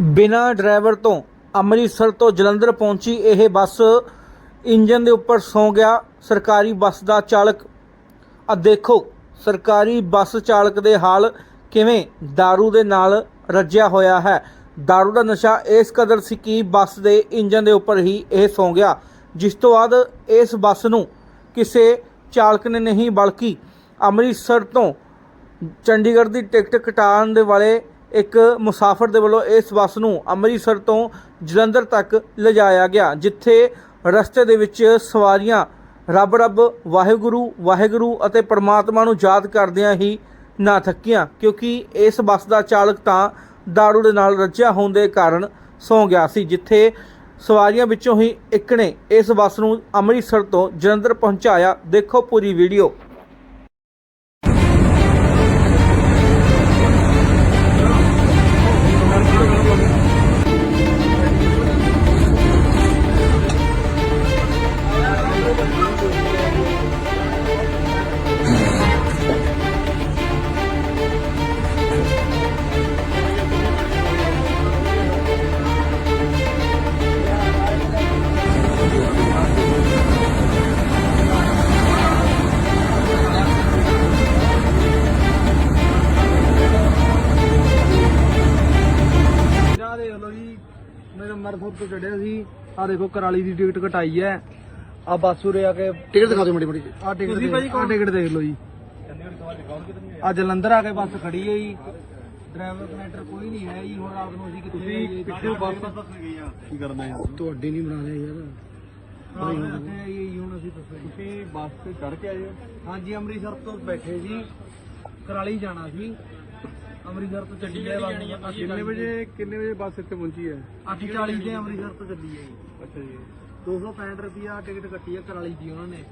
ਬਿਨਾਂ ਡਰਾਈਵਰ ਤੋਂ ਅੰਮ੍ਰਿਤਸਰ ਤੋਂ ਜਲੰਧਰ ਪਹੁੰਚੀ ਇਹ ਬੱਸ ਇੰਜਨ ਦੇ ਉੱਪਰ ਸੌ ਗਿਆ ਸਰਕਾਰੀ ਬੱਸ ਦਾ ਚਾਲਕ ਆ ਦੇਖੋ ਸਰਕਾਰੀ ਬੱਸ ਚਾਲਕ ਦੇ ਹਾਲ ਕਿਵੇਂ दारू ਦੇ ਨਾਲ ਰੱਜਿਆ ਹੋਇਆ ਹੈ दारू ਦਾ ਨਸ਼ਾ ਇਸ ਕਦਰ ਸੀ ਕਿ ਬੱਸ ਦੇ ਇੰਜਨ ਦੇ ਉੱਪਰ ਹੀ ਇਹ ਸੌ ਗਿਆ ਜਿਸ ਤੋਂ ਬਾਅਦ ਇਸ ਬੱਸ ਨੂੰ ਕਿਸੇ ਚਾਲਕ ਨੇ ਨਹੀਂ ਬਲਕਿ ਅੰਮ੍ਰਿਤਸਰ ਤੋਂ ਚੰਡੀਗੜ੍ਹ ਦੀ ਟਿਕਟ ਕਟਾਉਣ ਦੇ ਵਾਲੇ ਇੱਕ ਮੁਸਾਫਰ ਦੇ ਵੱਲੋਂ ਇਸ ਬੱਸ ਨੂੰ ਅੰਮ੍ਰਿਤਸਰ ਤੋਂ ਜਲੰਧਰ ਤੱਕ ਲਿਜਾਇਆ ਗਿਆ, ਜਿੱਥੇ ਰਸਤੇ ਦੇ ਵਿੱਚ ਸਵਾਰੀਆਂ ਰੱਬ ਰੱਬ, ਵਾਹਿਗੁਰੂ ਵਾਹਿਗੁਰੂ ਅਤੇ ਪਰਮਾਤਮਾ ਨੂੰ ਯਾਦ ਕਰਦਿਆਂ ਹੀ ਨਾ ਥੱਕੀਆਂ, ਕਿਉਂਕਿ ਇਸ ਬੱਸ ਦਾ ਚਾਲਕ ਤਾਂ ਦਾਰੂ ਦੇ ਨਾਲ ਰੱਜਿਆ ਹੋਣ ਦੇ ਕਾਰਨ ਸੌਂ ਗਿਆ ਸੀ, ਜਿੱਥੇ ਸਵਾਰੀਆਂ ਵਿੱਚੋਂ ਹੀ ਇੱਕ ਨੇ ਇਸ ਬੱਸ ਨੂੰ ਅੰਮ੍ਰਿਤਸਰ ਤੋਂ ਜਲੰਧਰ ਪਹੁੰਚਾਇਆ। ਦੇਖੋ ਪੂਰੀ ਵੀਡੀਓ। ਮੇਰੇ ਮਰਫੂਰ ਤੋਂ ਚੜਿਆ ਸੀ। ਆ ਦੇਖੋ ਕਰਾਲੀ ਦੀ ਟਿਕਟ ਕਟਾਈ ਹੈ। ਆ ਬੱਸ ਉਰੇ ਆ ਕੇ ਟਿਕਟ ਦਿਖਾ ਦਿਓ ਮੜੀ ਮੜੀ ਆ ਟਿਕਟ ਦੇਖ ਆ ਟਿਕਟ ਦੇਖ ਲਓ ਜੀ। ਆ ਜਲੰਧਰ ਆ ਕੇ ਬੱਸ ਖੜੀ ਹੈ ਜੀ। ਡਰਾਈਵਰ ਕਨੈਕਟਰ ਕੋਈ ਨਹੀਂ ਹੈ ਜੀ। ਹੁਣ ਰਾਤ ਨੂੰ ਅਸੀਂ ਕਿੱਥੇ ਜਾਈਏ? ਪਿੱਛੇ ਬੱਸ ਕੀ ਕਰਨਾ ਯਾਰ ਤੁਹਾਡੀ ਨਹੀਂ ਬਣਾ ਲਿਆ ਯਾਰ। ਹਾਂ। ਕਿੱਥੇ ਆਈਏ ਜੀ ਹੁਣ ਅਸੀਂ ਜੀ ਤੁਸੀਂ ਬੱਸ ਤੇ ਚੜ ਕੇ ਆਏ ਹੋ? ਹਾਂਜੀ ਅੰਮ੍ਰਿਤਸਰ ਤੋਂ ਬੈਠੇ ਸੀ ਕਰਾਲੀ ਜਾਣਾ ਸੀ। ਅੰਮ੍ਰਿਤਸਰ ਤੋਂ ਚੱਲੀ ਹੈ ਬੱਸ ਕਿੰਨੇ ਵਜੇ ਕਿੰਨੇ ਵਜੇ ਬੱਸ ਇੱਥੇ ਪਹੁੰਚੀ ਹੈ? 8:40 ਤੇ ਅੰਮ੍ਰਿਤਸਰ ਤੋਂ ਚੱਲੀ ਹੈ ਜੀ। ਅੱਛਾ ਜੀ 265 ਰੁਪਿਆ ਟਿਕਟ ਕੱਟੀ ਹੈ ਕਰਾਲੀ ਦੀ ਉਹਨਾਂ ਨੇ।